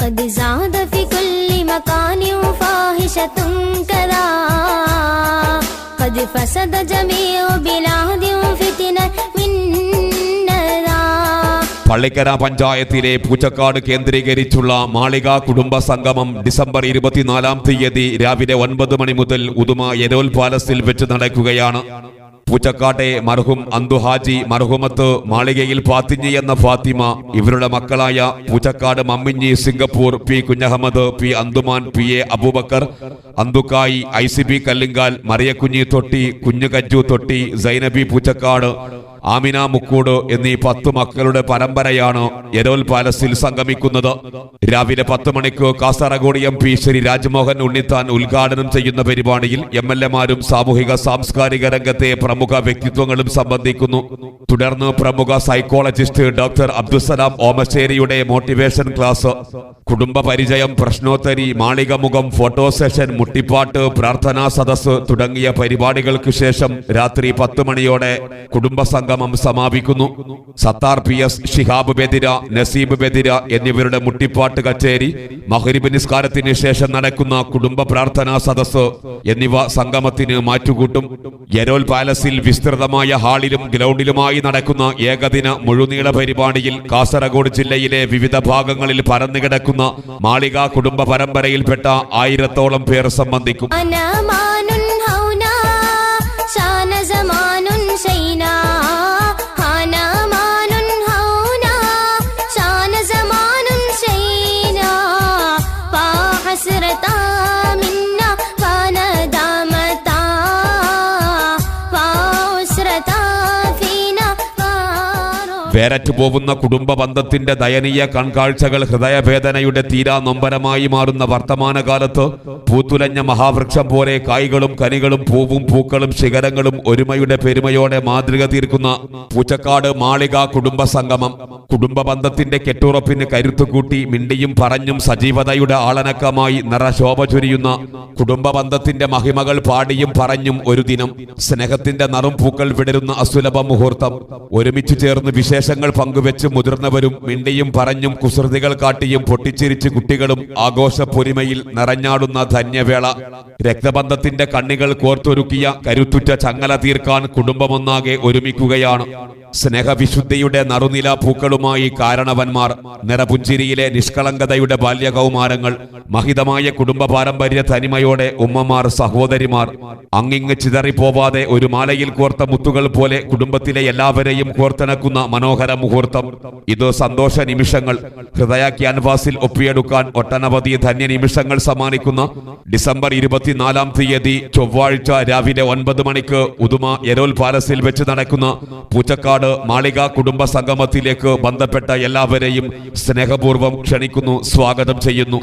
قد زاد في كل مكان فاحشة كذا قد فسد جميع بلاد فتنة من نذا പള്ളിക്കര പഞ്ചായത്തിലെ പൂച്ചക്കാട് കേന്ദ്രീകരിച്ചുള്ള മാളിക കുടുംബ സംഗമം ഡിസംബർ ഇരുപത്തിനാലാം തീയതി രാവിലെ ഒൻപത് മണി മുതൽ ഉദുമ എരോൽ പാലസിൽ വെച്ച് നടക്കുകയാണ് പൂച്ചക്കാട്ടെ മർഹും അന്തുഹാജി മർഹുമത്ത് മാളികയിൽ ഫാത്തിഞ്ഞി എന്ന ഫാത്തിമ. ഇവരുടെ മക്കളായ Poochakkad Mamminji Singapore P Kunhahammed P Anthuman P A Abubakar Anthukkai I C Kallingal Mariyakunhi Thotti Kunhukajju Thotti സൈനബി Poochakkad Amina Mukkoodu എന്നീ പത്ത് മക്കളുടെ പരമ്പരയാണ് എരോൽ പാലസിൽ സംഗമിക്കുന്നത്. രാവിലെ പത്ത് മണിക്ക് കാസർഗോഡ് എം പി ശ്രീ രാജ്മോഹൻ ഉണ്ണിത്താൻ ഉദ്ഘാടനം ചെയ്യുന്ന പരിപാടിയിൽ എം എൽ എമാരും സാമൂഹിക സാംസ്കാരിക രംഗത്തെ പ്രമുഖ വ്യക്തിത്വങ്ങളും സംബന്ധിക്കുന്നു. തുടർന്ന് പ്രമുഖ സൈക്കോളജിസ്റ്റ് ഡോക്ടർ അബ്ദുസലാം ഓമശ്ശേരിയുടെ മോട്ടിവേഷൻ ക്ലാസ്. കുടുംബ പരിചയം പ്രശ്നോത്തരി മാളികമുഖം ഫോട്ടോ സെഷൻ മുട്ടിപ്പാട്ട് പ്രാർത്ഥനാ സദസ് തുടങ്ങിയ പരിപാടികൾക്ക് ശേഷം രാത്രി പത്ത് മണിയോടെ കുടുംബ സംഗമം സമാപിക്കുന്നു. സത്താർ പി എസ് ഷിഹാബ് ബെദിര നസീബ് ബെദിര എന്നിവരുടെ മുട്ടിപ്പാട്ട് കച്ചേരി മഹരിബ് നിസ്കാരത്തിന് ശേഷം നടക്കുന്ന കുടുംബ പ്രാർത്ഥനാ സദസ് എന്നിവ സംഗമത്തിന് മാറ്റുകൂട്ടും. യരോൽ പാലസിൽ വിസ്തൃതമായ ഹാളിലും ഗ്രൗണ്ടിലുമായി നടക്കുന്ന ഏകദിന മുഴുനീള പരിപാടിയിൽ കാസർഗോഡ് ജില്ലയിലെ വിവിധ ഭാഗങ്ങളിൽ പരന്നുകിടക്കുന്ന മാളിക കുടുംബ പരമ്പരയിൽപ്പെട്ട ആയിരത്തോളം പേർ സംബന്ധിക്കും. വേരറ്റു പോകുന്ന കുടുംബ ബന്ധത്തിന്റെ ദയനീയ കൺകാഴ്ചകൾ ഹൃദയവേദനയുടെ തീരാ നൊമ്പരമായി മാറുന്ന വർത്തമാനകാലത്ത് പൂത്തുലഞ്ഞ മഹാവൃക്ഷം പോലെ കായ്കളും കനികളും പൂവും പൂക്കളും ശിഖരങ്ങളും ഒരുമയുടെ പെരുമയോടെ മാതൃക തീർക്കുന്ന പൂച്ചക്കാട് മാളിക കുടുംബ സംഗമം കുടുംബ ബന്ധത്തിന്റെ കെട്ടുറപ്പിന് കരുത്തുകൂട്ടി മിണ്ടിയും പറഞ്ഞും സജീവതയുടെ ആളനക്കമായി നിറശോഭ ചൊരിയുന്ന കുടുംബ ബന്ധത്തിന്റെ മഹിമകൾ പാടിയും പറഞ്ഞും ഒരു ദിനം. സ്നേഹത്തിന്റെ നറും പൂക്കൾ വിടരുന്ന അസുലഭ മുഹൂർത്തം. ഒരുമിച്ചു ചേർന്ന് വിശേഷങ്ങൾ പങ്കുവെച്ച് മുതിർന്നവരും മിണ്ടിയും പറഞ്ഞും കുസൃതികൾ കാട്ടിയും പൊട്ടിച്ചിരിച്ച് കുട്ടികളും ആഘോഷ പൊരിമയിൽ നിറഞ്ഞാടുന്ന ധന്യവേള. രക്തബന്ധത്തിന്റെ കണ്ണികൾ കോർത്തൊരുക്കിയ കരുത്തുറ്റ ചങ്ങല തീർക്കാൻ കുടുംബമൊന്നാകെ ഒരുമിക്കുകയാണ്. സ്നേഹവിശുദ്ധിയുടെ നറുനില പൂക്കളുമായി കാരണവന്മാർ നിറപുഞ്ചിരിയിലെ നിഷ്കളങ്കതയുടെ ബാല്യകൗമാരങ്ങൾ മഹിതമായ കുടുംബ പാരമ്പര്യ തനിമയോടെ ഉമ്മമാർ സഹോദരിമാർ അങ്ങിങ്ങ് ചിതറിപ്പോവാതെ ഒരു മാലയിൽ കോർത്ത മുത്തുകൾ പോലെ കുടുംബത്തിലെ എല്ലാവരെയും കോർത്തിണക്കുന്ന മനോഹര മുഹൂർത്തം ഇത് സന്തോഷ നിമിഷങ്ങൾ. ഹൃദയ ക്യാൻവാസിൽ ഒപ്പിയെടുക്കാൻ ഒട്ടനവധി ധന്യ നിമിഷങ്ങൾ സമ്മാനിക്കുന്ന ഡിസംബർ ഇരുപത്തിനാലാം തീയതി ചൊവ്വാഴ്ച രാവിലെ ഒൻപത് മണിക്ക് ഉദുമ എരോൽ പാലസിൽ വെച്ച് നടക്കുന്ന പൂച്ചക്കാട് മാളിക കുടുംബ സംഗമത്തിലേക്ക് ബന്ധപ്പെട്ട എല്ലാവരെയും സ്നേഹപൂർവം ക്ഷണിക്കുന്നു സ്വാഗതം ചെയ്യുന്നു.